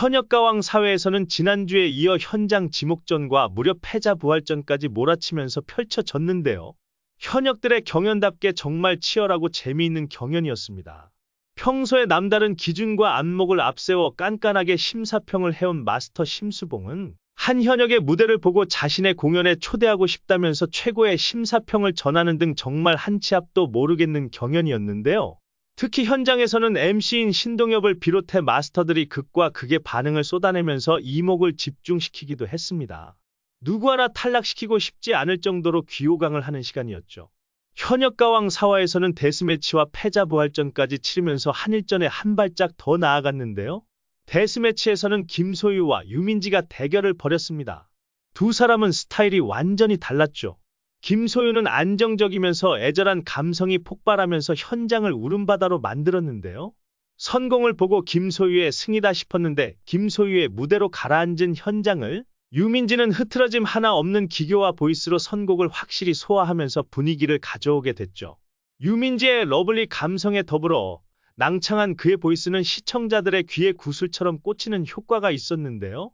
현역가왕 사회에서는 지난주에 이어 현장 지목전과 무려 패자 부활전까지 몰아치면서 펼쳐졌는데요. 현역들의 경연답게 정말 치열하고 재미있는 경연이었습니다. 평소에 남다른 기준과 안목을 앞세워 깐깐하게 심사평을 해온 마스터 심수봉은 한 현역의 무대를 보고 자신의 공연에 초대하고 싶다면서 최고의 심사평을 전하는 등 정말 한치 앞도 모르겠는 경연이었는데요. 특히 현장에서는 MC인 신동엽을 비롯해 마스터들이 극과 극의 반응을 쏟아내면서 이목을 집중시키기도 했습니다. 누구 하나 탈락시키고 싶지 않을 정도로 귀호강을 하는 시간이었죠. 현역 가왕 사화에서는 데스매치와 패자 부활전까지 치르면서 한일전에 한 발짝 더 나아갔는데요. 데스매치에서는 김소유와 유민지가 대결을 벌였습니다. 두 사람은 스타일이 완전히 달랐죠. 김소유는 안정적이면서 애절한 감성이 폭발하면서 현장을 울음바다로 만들었는데요. 선공을 보고 김소유의 승이다 싶었는데 김소유의 무대로 가라앉은 현장을 유민지는 흐트러짐 하나 없는 기교와 보이스로 선곡을 확실히 소화하면서 분위기를 가져오게 됐죠. 유민지의 러블리 감성에 더불어 낭창한 그의 보이스는 시청자들의 귀에 구슬처럼 꽂히는 효과가 있었는데요.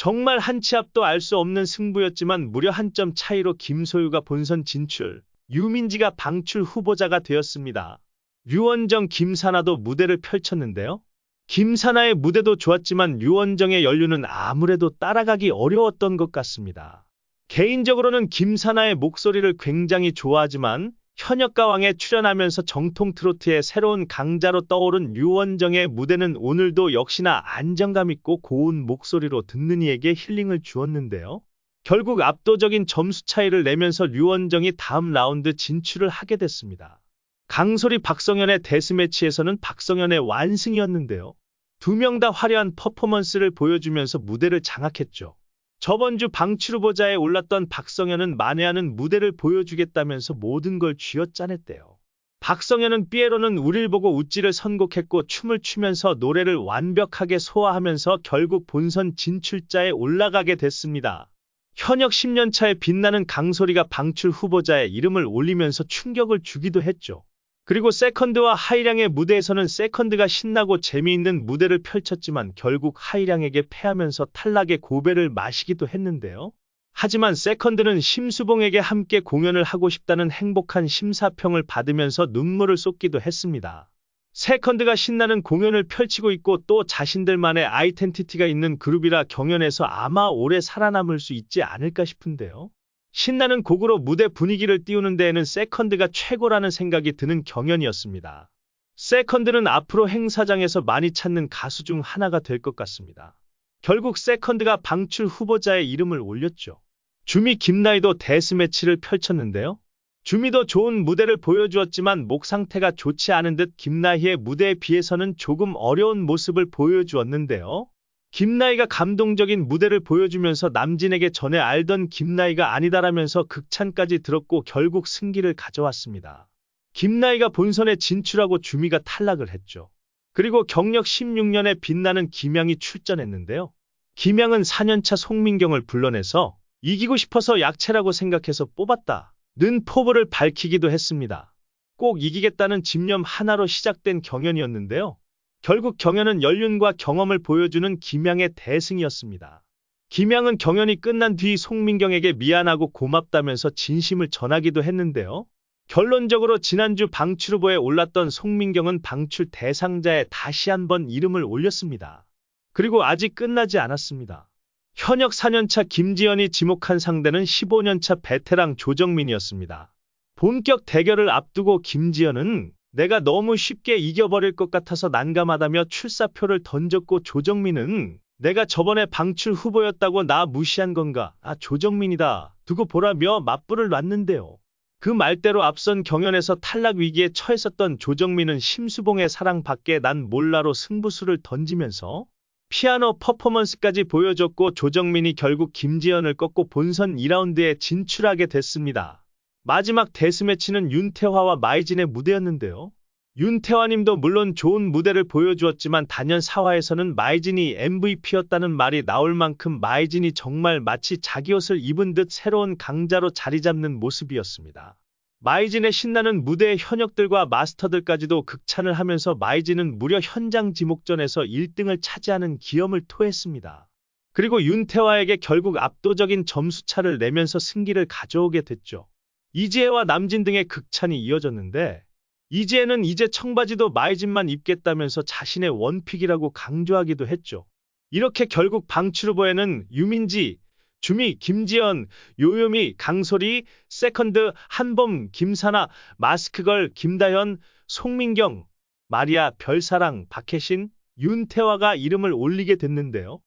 정말 한 치 앞도 알 수 없는 승부였지만 무려 한 점 차이로 김소유가 본선 진출, 유민지가 방출 후보자가 되었습니다. 류원정 김사나도 무대를 펼쳤는데요. 김사나의 무대도 좋았지만 류원정의 연륜은 아무래도 따라가기 어려웠던 것 같습니다. 개인적으로는 김사나의 목소리를 굉장히 좋아하지만 현역가왕에 출연하면서 정통 트로트의 새로운 강자로 떠오른 류원정의 무대는 오늘도 역시나 안정감 있고 고운 목소리로 듣는 이에게 힐링을 주었는데요. 결국 압도적인 점수 차이를 내면서 류원정이 다음 라운드 진출을 하게 됐습니다. 강소리 박성현의 데스매치에서는 박성현의 완승이었는데요. 두 명 다 화려한 퍼포먼스를 보여주면서 무대를 장악했죠. 저번 주 방출 후보자에 올랐던 박성현은 만회하는 무대를 보여주겠다면서 모든 걸 쥐어짜냈대요. 박성현은 삐에로는 우릴 보고 웃지를 선곡했고 춤을 추면서 노래를 완벽하게 소화하면서 결국 본선 진출자에 올라가게 됐습니다. 현역 10년차에 빛나는 강소리가 방출 후보자의 이름을 올리면서 충격을 주기도 했죠. 그리고 세컨드와 하이량의 무대에서는 세컨드가 신나고 재미있는 무대를 펼쳤지만 결국 하이량에게 패하면서 탈락의 고배를 마시기도 했는데요. 하지만 세컨드는 심수봉에게 함께 공연을 하고 싶다는 행복한 심사평을 받으면서 눈물을 쏟기도 했습니다. 세컨드가 신나는 공연을 펼치고 있고 또 자신들만의 아이덴티티가 있는 그룹이라 경연에서 아마 오래 살아남을 수 있지 않을까 싶은데요. 신나는 곡으로 무대 분위기를 띄우는 데에는 세컨드가 최고라는 생각이 드는 경연이었습니다. 세컨드는 앞으로 행사장에서 많이 찾는 가수 중 하나가 될 것 같습니다. 결국 세컨드가 방출 후보자의 이름을 올렸죠. 주미 김나이도 데스매치를 펼쳤는데요. 주미도 좋은 무대를 보여주었지만 목 상태가 좋지 않은 듯 김나희의 무대에 비해서는 조금 어려운 모습을 보여주었는데요. 김나이가 감동적인 무대를 보여주면서 남진에게 전에 알던 김나이가 아니다라면서 극찬까지 들었고 결국 승기를 가져왔습니다. 김나이가 본선에 진출하고 주미가 탈락을 했죠. 그리고 경력 16년에 빛나는 김양이 출전했는데요. 김양은 4년차 송민경을 불러내서 이기고 싶어서 약체라고 생각해서 뽑았다. 는 포부를 밝히기도 했습니다. 꼭 이기겠다는 집념 하나로 시작된 경연이었는데요. 결국 경연은 연륜과 경험을 보여주는 김양의 대승이었습니다. 김양은 경연이 끝난 뒤 송민경에게 미안하고 고맙다면서 진심을 전하기도 했는데요. 결론적으로 지난주 방출 후보에 올랐던 송민경은 방출 대상자에 다시 한번 이름을 올렸습니다. 그리고 아직 끝나지 않았습니다. 현역 4년차 김지연이 지목한 상대는 15년차 베테랑 조정민이었습니다. 본격 대결을 앞두고 김지연은 내가 너무 쉽게 이겨버릴 것 같아서 난감하다며 출사표를 던졌고 조정민은 내가 저번에 방출 후보였다고 나 무시한 건가? 아, 조정민이다. 두고 보라며 맞불을 놨는데요. 그 말대로 앞선 경연에서 탈락 위기에 처했었던 조정민은 심수봉의 사랑밖에 난 몰라로 승부수를 던지면서 피아노 퍼포먼스까지 보여줬고 조정민이 결국 김지연을 꺾고 본선 2라운드에 진출하게 됐습니다. 마지막 데스매치는 윤태화와 마이진의 무대였는데요. 윤태화님도 물론 좋은 무대를 보여주었지만 단연 사화에서는 마이진이 MVP였다는 말이 나올 만큼 마이진이 정말 마치 자기 옷을 입은 듯 새로운 강자로 자리 잡는 모습이었습니다. 마이진의 신나는 무대의 현역들과 마스터들까지도 극찬을 하면서 마이진은 무려 현장 지목전에서 1등을 차지하는 기염을 토했습니다. 그리고 윤태화에게 결국 압도적인 점수차를 내면서 승기를 가져오게 됐죠. 이지혜와 남진 등의 극찬이 이어졌는데 이지혜는 이제 청바지도 마이진만 입겠다면서 자신의 원픽이라고 강조하기도 했죠. 이렇게 결국 방출 후보에는 유민지, 주미, 김지연, 요요미, 강소리, 세컨드, 한범, 김사나, 마스크걸, 김다현, 송민경, 마리아, 별사랑, 박혜신, 윤태화가 이름을 올리게 됐는데요.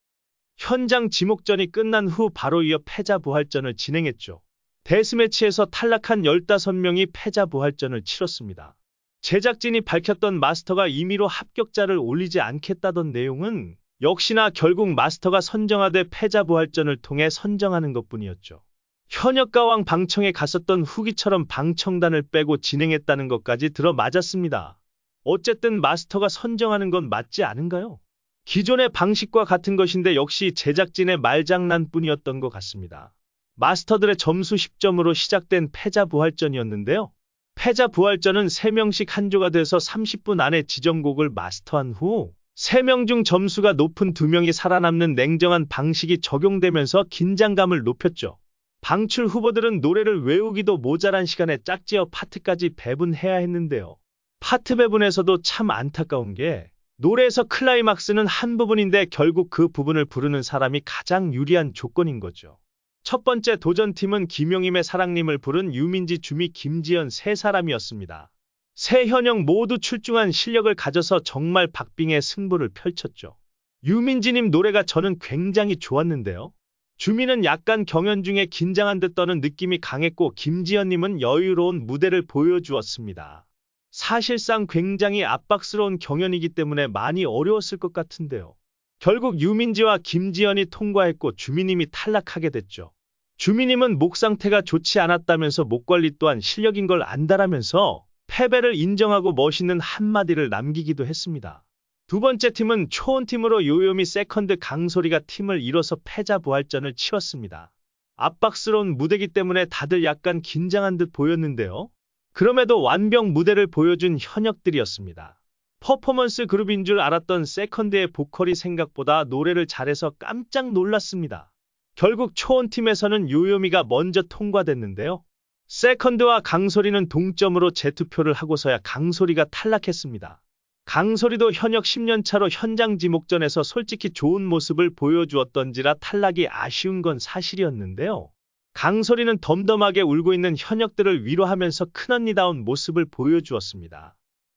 현장 지목전이 끝난 후 바로 이어 패자 부활전을 진행했죠. 데스매치에서 탈락한 15명이 패자 부활전을 치렀습니다. 제작진이 밝혔던 마스터가 임의로 합격자를 올리지 않겠다던 내용은 역시나 결국 마스터가 선정하되 패자 부활전을 통해 선정하는 것뿐이었죠. 현역 가왕 방청에 갔었던 후기처럼 방청단을 빼고 진행했다는 것까지 들어 맞았습니다. 어쨌든 마스터가 선정하는 건 맞지 않은가요? 기존의 방식과 같은 것인데 역시 제작진의 말장난뿐이었던 것 같습니다. 마스터들의 점수 10점으로 시작된 패자 부활전이었는데요. 패자 부활전은 3명씩 한 조가 돼서 30분 안에 지정곡을 마스터한 후 3명 중 점수가 높은 2명이 살아남는 냉정한 방식이 적용되면서 긴장감을 높였죠. 방출 후보들은 노래를 외우기도 모자란 시간에 짝지어 파트까지 배분해야 했는데요. 파트 배분에서도 참 안타까운 게 노래에서 클라이막스는 한 부분인데 결국 그 부분을 부르는 사람이 가장 유리한 조건인 거죠. 첫 번째 도전팀은 김용임의 사랑님을 부른 유민지, 주미, 김지연 세 사람이었습니다. 세 현역 모두 출중한 실력을 가져서 정말 박빙의 승부를 펼쳤죠. 유민지님 노래가 저는 굉장히 좋았는데요. 주미는 약간 경연 중에 긴장한 듯 떠는 느낌이 강했고 김지연님은 여유로운 무대를 보여주었습니다. 사실상 굉장히 압박스러운 경연이기 때문에 많이 어려웠을 것 같은데요. 결국 유민지와 김지연이 통과했고 주미님이 탈락하게 됐죠. 주미님은 목 상태가 좋지 않았다면서 목 관리 또한 실력인 걸 안다라면서 패배를 인정하고 멋있는 한마디를 남기기도 했습니다. 두 번째 팀은 초원팀으로 요요미 세컨드 강소리가 팀을 이뤄서 패자 부활전을 치렀습니다. 압박스러운 무대기 때문에 다들 약간 긴장한 듯 보였는데요. 그럼에도 완벽 무대를 보여준 현역들이었습니다. 퍼포먼스 그룹인 줄 알았던 세컨드의 보컬이 생각보다 노래를 잘해서 깜짝 놀랐습니다. 결국 초원팀에서는 요요미가 먼저 통과됐는데요. 세컨드와 강소리는 동점으로 재투표를 하고서야 강소리가 탈락했습니다. 강소리도 현역 10년 차로 현장 지목전에서 솔직히 좋은 모습을 보여주었던지라 탈락이 아쉬운 건 사실이었는데요. 강소리는 덤덤하게 울고 있는 현역들을 위로하면서 큰언니다운 모습을 보여주었습니다.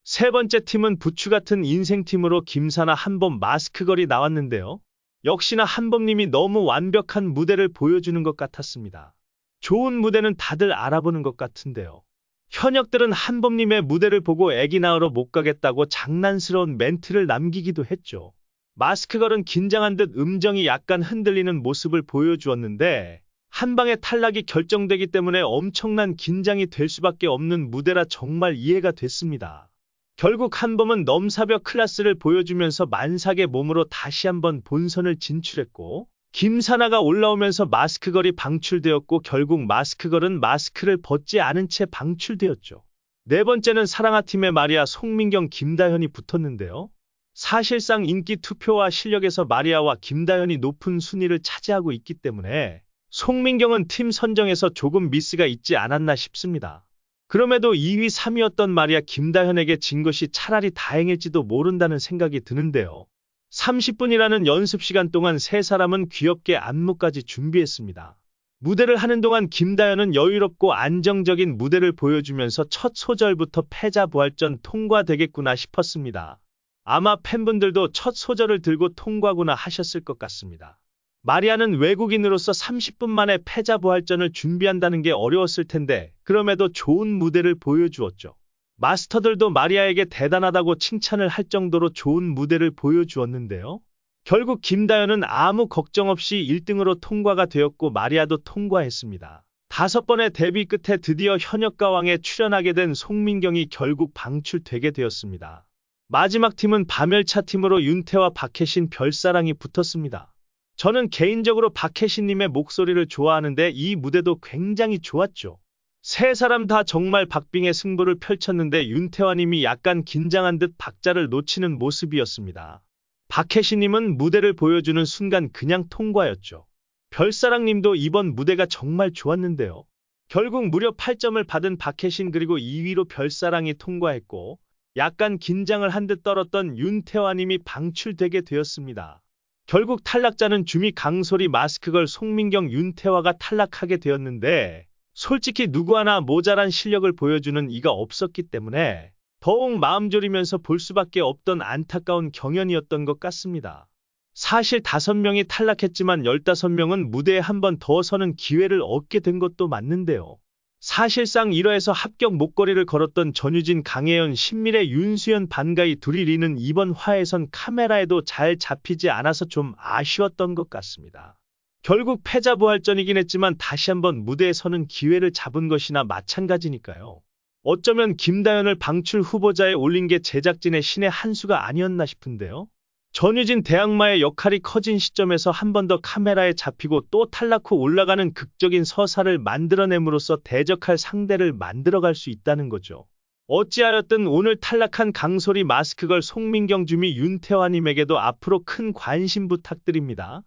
세 번째 팀은 부추 같은 인생팀으로 김사나 한범 마스크걸이 나왔는데요. 역시나 한범님이 너무 완벽한 무대를 보여주는 것 같았습니다. 좋은 무대는 다들 알아보는 것 같은데요. 현역들은 한범님의 무대를 보고 애기 낳으러 못 가겠다고 장난스러운 멘트를 남기기도 했죠. 마스크걸은 긴장한 듯 음정이 약간 흔들리는 모습을 보여주었는데 한 방에 탈락이 결정되기 때문에 엄청난 긴장이 될 수밖에 없는 무대라 정말 이해가 됐습니다. 결국 한범은 넘사벽 클래스를 보여주면서 만삭의 몸으로 다시 한번 본선을 진출했고 김사나가 올라오면서 마스크걸이 방출되었고 결국 마스크걸은 마스크를 벗지 않은 채 방출되었죠. 네 번째는 사랑아팀의 마리아 송민경 김다현이 붙었는데요. 사실상 인기 투표와 실력에서 마리아와 김다현이 높은 순위를 차지하고 있기 때문에 송민경은 팀 선정에서 조금 미스가 있지 않았나 싶습니다. 그럼에도 2위, 3위였던 마리아 김다현에게 진 것이 차라리 다행일지도 모른다는 생각이 드는데요. 30분이라는 연습 시간 동안 세 사람은 귀엽게 안무까지 준비했습니다. 무대를 하는 동안 김다현은 여유롭고 안정적인 무대를 보여주면서 첫 소절부터 패자 부활전 통과되겠구나 싶었습니다. 아마 팬분들도 첫 소절을 들고 통과구나 하셨을 것 같습니다. 마리아는 외국인으로서 30분 만에 패자 부활전을 준비한다는 게 어려웠을 텐데 그럼에도 좋은 무대를 보여주었죠. 마스터들도 마리아에게 대단하다고 칭찬을 할 정도로 좋은 무대를 보여주었는데요. 결국 김다현은 아무 걱정 없이 1등으로 통과가 되었고 마리아도 통과했습니다. 다섯 번의 데뷔 끝에 드디어 현역가왕에 출연하게 된 송민경이 결국 방출되게 되었습니다. 마지막 팀은 밤열차 팀으로 윤태와 박혜신 별사랑이 붙었습니다. 저는 개인적으로 박혜신님의 목소리를 좋아하는데 이 무대도 굉장히 좋았죠. 세 사람 다 정말 박빙의 승부를 펼쳤는데 윤태환님이 약간 긴장한 듯 박자를 놓치는 모습이었습니다. 박혜신님은 무대를 보여주는 순간 그냥 통과였죠. 별사랑님도 이번 무대가 정말 좋았는데요. 결국 무려 8점을 받은 박혜신 그리고 2위로 별사랑이 통과했고 약간 긴장을 한 듯 떨었던 윤태환님이 방출되게 되었습니다. 결국 탈락자는 주미 강소리 마스크걸 송민경 윤태화가 탈락하게 되었는데 솔직히 누구 하나 모자란 실력을 보여주는 이가 없었기 때문에 더욱 마음 졸이면서 볼 수밖에 없던 안타까운 경연이었던 것 같습니다. 사실 5명이 탈락했지만 15명은 무대에 한 번 더 서는 기회를 얻게 된 것도 맞는데요. 사실상 1화에서 합격 목걸이를 걸었던 전유진, 강혜연, 신미래, 윤수연, 반가이 둘이 리는 이번 화에선 카메라에도 잘 잡히지 않아서 좀 아쉬웠던 것 같습니다. 결국 패자부활전이긴 했지만 다시 한번 무대에 서는 기회를 잡은 것이나 마찬가지니까요. 어쩌면 김다연을 방출 후보자에 올린 게 제작진의 신의 한 수가 아니었나 싶은데요. 전유진 대항마의 역할이 커진 시점에서 한 번 더 카메라에 잡히고 또 탈락 후 올라가는 극적인 서사를 만들어냄으로써 대적할 상대를 만들어갈 수 있다는 거죠. 어찌하였든 오늘 탈락한 강소리 마스크걸 송민경 주미 윤태화님에게도 앞으로 큰 관심 부탁드립니다.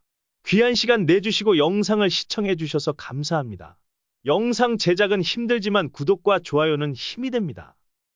귀한 시간 내주시고 영상을 시청해주셔서 감사합니다. 영상 제작은 힘들지만 구독과 좋아요는 힘이 됩니다.